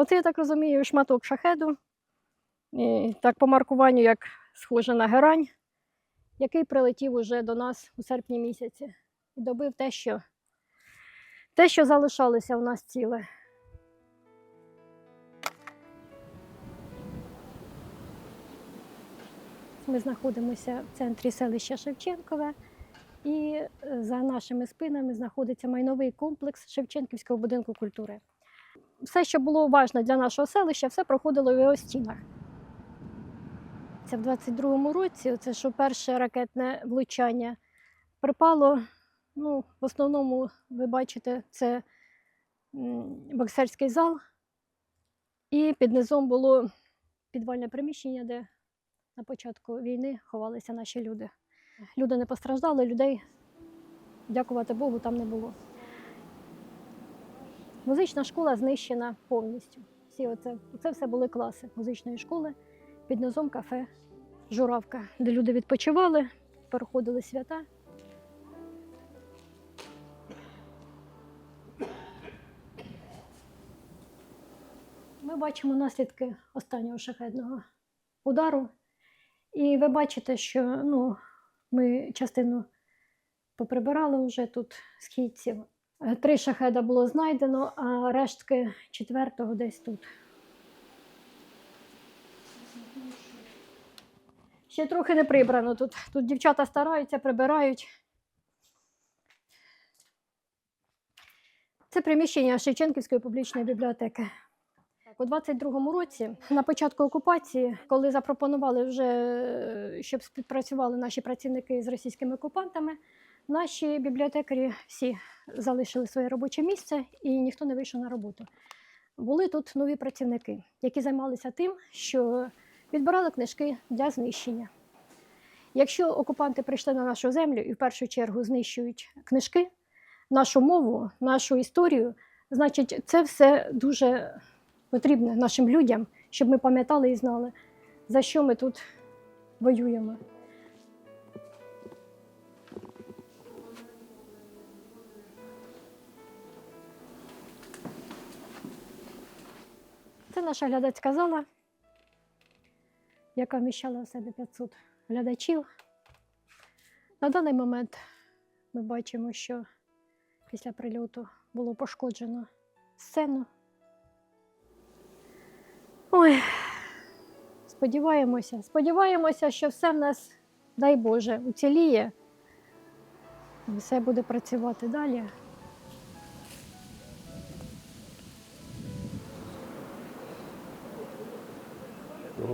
Оце, я так розумію, шматок шахеду. І так по маркуванню, як схоже на герань, який прилетів уже до нас у серпні місяці і добив те, що, те, що залишалося у нас ціле. Ми знаходимося в центрі селища Шевченкове, і е, за нашими спинами знаходиться майновий комплекс Шевченківського будинку культури. Все, що було важливо для нашого селища, все проходило в його стінах. Це в 22-му році, це що перше ракетне влучання припало. Ну, в основному, ви бачите, це боксерський зал, і під низом було підвальне приміщення, де на початку війни ховалися наші люди. Люди не постраждали, людей, дякувати Богу, там не було. Музична школа знищена повністю. Всі оце, це все були класи музичної школи, під низом кафе Журавка, де люди відпочивали, переходили свята. Ми бачимо наслідки останнього шахетного удару. І ви бачите, що ну, ми частину поприбирали вже тут східців. Е, Три шахеда було знайдено, а рештки четвертого десь тут. Ще трохи не прибрано тут. Тут дівчата стараються, прибирають. Це приміщення Шевченківської публічної бібліотеки. У 22-му році, на початку окупації, коли запропонували вже, е, щоб співпрацювали наші працівники з російськими окупантами, наші бібліотекарі всі залишили своє робоче місце і ніхто не вийшов на роботу. Були тут нові працівники, які займалися тим, що відбирали книжки для знищення. Якщо окупанти прийшли на нашу землю і в першу чергу знищують книжки, нашу мову, нашу історію, значить, це все дуже потрібне нашим людям, щоб ми пам'ятали і знали, за що ми тут воюємо. Це наша глядацька зала, яка вміщала в себе 500 глядачів. На даний момент ми бачимо, що після прильоту було пошкоджено сцену. Ой, сподіваємося, сподіваємося, що все в нас, дай Боже, уціліє. Все буде працювати далі.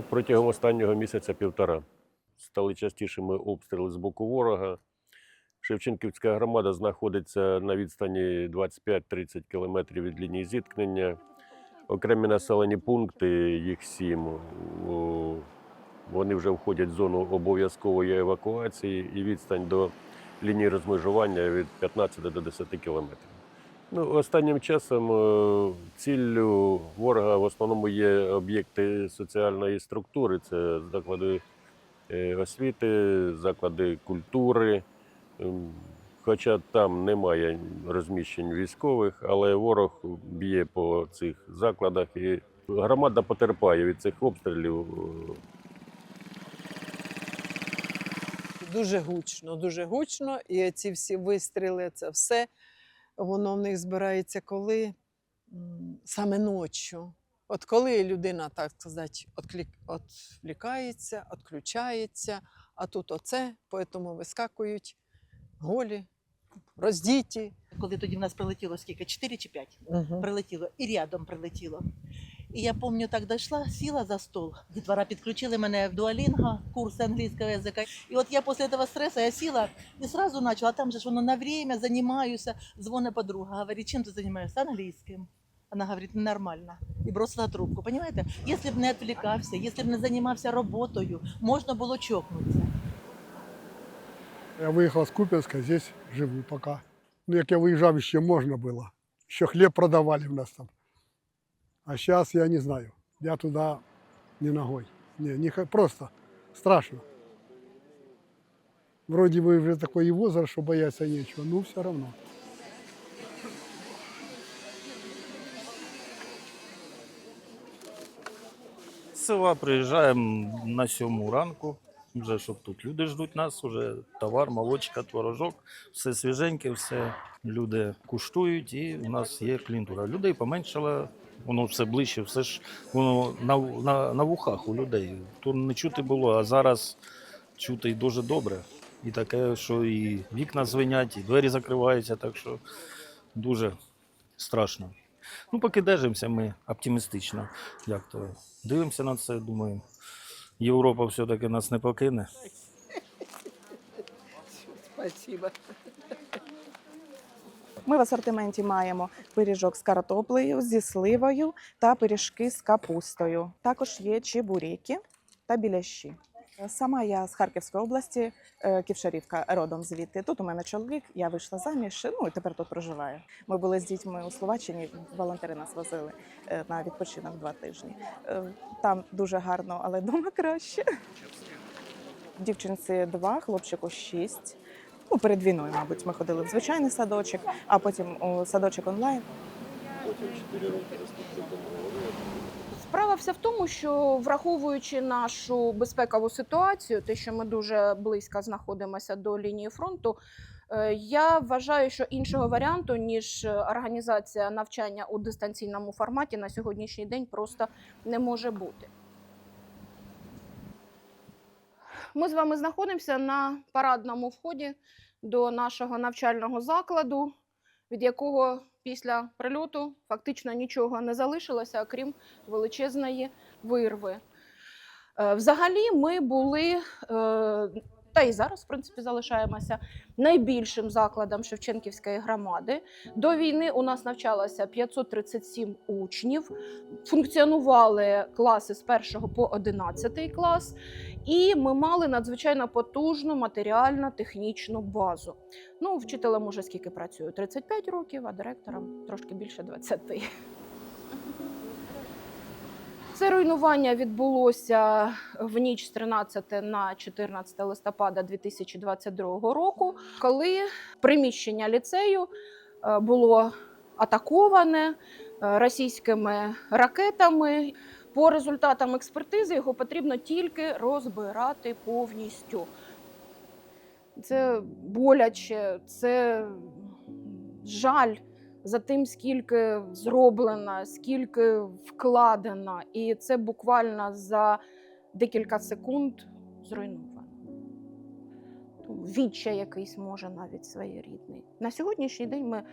Протягом останнього місяця півтора стали частішими обстріли з боку ворога. Шевченківська громада знаходиться на відстані 25-30 кілометрів від лінії зіткнення. Окремі населені пункти, їх сім, вони вже входять в зону обов'язкової евакуації і відстань до лінії розмежування від 15 до 10 кілометрів. Ну, останнім часом е, ціллю ворога в основному є об'єкти соціальної структури, це заклади е, освіти, заклади культури. Ем, Хоча там немає розміщень військових, але ворог б'є по цих закладах і громада потерпає від цих обстрілів. Дуже гучно, дуже гучно. І ці всі вистріли, це все, воно в них збирається коли саме ночі. От коли людина, так сказати, отклік- відвлікається, відключається, а тут оце, тому вискакують голі, роздіті. Коли тоді в нас прилетіло скільки? Чотири чи п'ять Угу. прилетіло, і рядом прилетіло. І я пам'ятаю, так дійшла, сіла за стол. Дітвора підключили мене в дуалінго, курс англійського язика. І от я після цього стресу я сіла і сразу почала, а там же ж воно на время займаюся. Дзвоне подруга, говорить, чим ти займаєшся? Англійським. Вона говорить, нормально. І бросила трубку. Понимаете? Якщо б не відвлікався, якщо б не займався роботою, можна було чокнутися. Я выехал с Купинска, здесь живу пока. Ну, як я выезжал, еще можно было. Еще хлеб продавали у нас там. А сейчас я не знаю. Я туда не ногой. Не, не, просто страшно. Вроде бы уже такой и возраст, что бояться нечего, но все равно. села приїжджаємо на сьому ранку, вже щоб тут люди ждуть нас, вже товар, молочка, творожок, все свіженьке, все люди куштують, і у нас є клієнтура. Людей поменшало, воно все ближче, все ж воно на, на, на вухах у людей. То не чути було, а зараз чути й дуже добре. І таке, що і вікна звенять, і двері закриваються, так що дуже страшно. Ну, поки держимося ми оптимістично. Як то дивимося на це, думаємо, Європа все-таки нас не покине. Спасибо. Ми в асортименті маємо пиріжок з картоплею, зі сливою та пиріжки з капустою. Також є чебуріки та біляші. Сама я з Харківської області, е, Ківшарівка, родом звідти. Тут у мене чоловік, я вийшла заміж, ну і тепер тут проживаю. Ми були з дітьми у Словаччині, волонтери нас возили е, на відпочинок два тижні. Е, Там дуже гарно, але вдома краще. Дівчинці два, хлопчику шість. Ну, перед війною, мабуть, ми ходили в звичайний садочок, а потім у садочок онлайн. Потім чотири роки Справа вся в тому, що враховуючи нашу безпекову ситуацію, те, що ми дуже близько знаходимося до лінії фронту, е, я вважаю, що іншого варіанту ніж організація навчання у дистанційному форматі на сьогоднішній день просто не може бути. Ми з вами знаходимося на парадному вході до нашого навчального закладу, від якого після прильоту фактично нічого не залишилося, окрім величезної вирви. Е, Взагалі, ми були, е, та і зараз, в принципі, залишаємося найбільшим закладом Шевченківської громади. До війни у нас навчалося 537 учнів, функціонували класи з 1 по 11 клас, і ми мали надзвичайно потужну матеріально-технічну базу. Ну, вчителем уже скільки працюю? 35 років, а директором трошки більше 20. Це руйнування відбулося в ніч з 13 на 14 листопада 2022 року, коли приміщення ліцею е, було атаковане е, російськими ракетами. По результатам експертизи його потрібно тільки розбирати повністю. Це боляче, це жаль за тим, скільки зроблено, скільки вкладено, і це буквально за декілька секунд зруйновано. Відчай якийсь може навіть своєрідний. На сьогоднішній день ми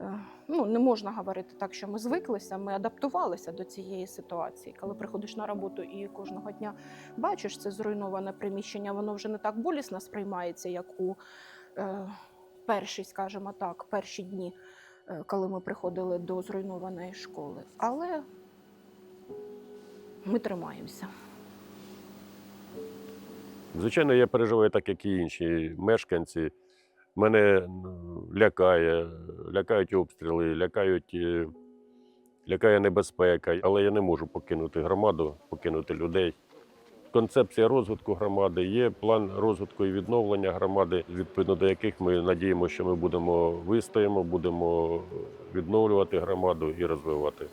е, ну, не можна говорити так, що ми звиклися, ми адаптувалися до цієї ситуації. Коли приходиш на роботу і кожного дня бачиш це зруйноване приміщення, воно вже не так болісно сприймається, як у е, перші, скажімо так, перші дні, коли ми приходили до зруйнованої школи. Але ми тримаємося. Звичайно, я переживаю так, як і інші мешканці. Мене лякає, лякають обстріли, лякають, е, лякає небезпека, але я не можу покинути громаду, покинути людей. Концепція розвитку громади, є план розвитку і відновлення громади, відповідно до яких ми надіємося, що ми будемо вистоїмо, будемо відновлювати громаду і розвивати.